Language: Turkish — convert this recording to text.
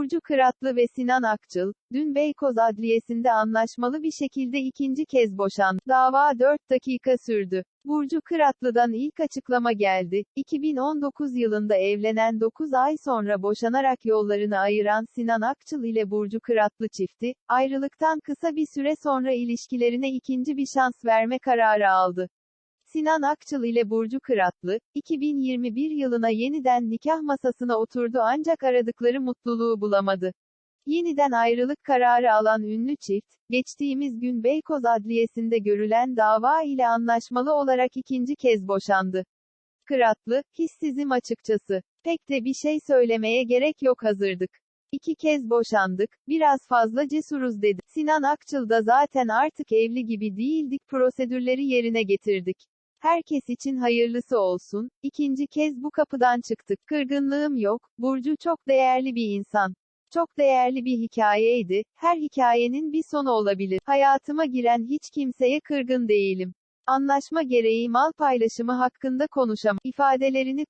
Burcu Kıratlı ve Sinan Akçıl, dün Beykoz Adliyesi'nde anlaşmalı bir şekilde ikinci kez boşandı. Dava 4 dakika sürdü. Burcu Kıratlı'dan ilk açıklama geldi. 2019 yılında evlenen 9 ay sonra boşanarak yollarını ayıran Sinan Akçıl ile Burcu Kıratlı çifti, ayrılıktan kısa bir süre sonra ilişkilerine ikinci bir şans verme kararı aldı. Sinan Akçıl ile Burcu Kıratlı, 2021 yılına yeniden nikah masasına oturdu ancak aradıkları mutluluğu bulamadı. Yeniden ayrılık kararı alan ünlü çift, geçtiğimiz gün Beykoz Adliyesi'nde görülen dava ile anlaşmalı olarak ikinci kez boşandı. Kıratlı, hissizim açıkçası. Pek de bir şey söylemeye gerek yok hazırdık. İki kez boşandık, biraz fazla cesuruz dedi. Sinan Akçıl da zaten artık evli gibi değildik prosedürleri yerine getirdik. Herkes için hayırlısı olsun, ikinci kez bu kapıdan çıktık. Kırgınlığım yok, Burcu çok değerli bir insan. Çok değerli bir hikayeydi, her hikayenin bir sonu olabilir. Hayatıma giren hiç kimseye kırgın değilim. Anlaşma gereği mal paylaşımı hakkında konuşam ifadelerini